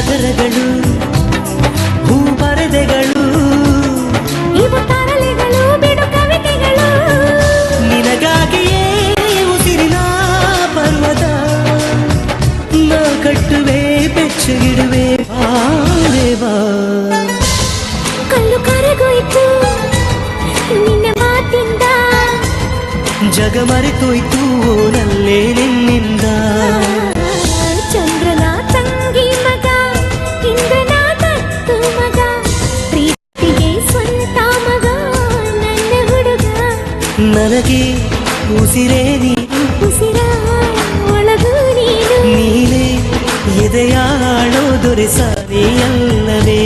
ಸಾಗರಗಳು ಹೂ ಪರದೆಗಳು ನಿನಗಾಗಿಯೇ ಉಸಿರಿನ ಪರ್ವತ ನಾ ಕಟ್ಟುವೆ ಬೆಚ್ಚು ಇಡುವೆ ಬಾವೆ ಕಲ್ಲು ಕರಗೋಯ್ತು ನಿನ್ನ ಮಾತಿಂದ. ಜಗ ಮರೆತೋಯ್ತು ಓನಲ್ಲ ನನಗೆ ಉಸಿರೇ ನೀನು ಉಸಿರ ಒಳಗು ನೀನು. ನೀನೇ ಎದೆಯಾಳೋ ದೊರೆ ಸಾರಿಯಲ್ಲವೇ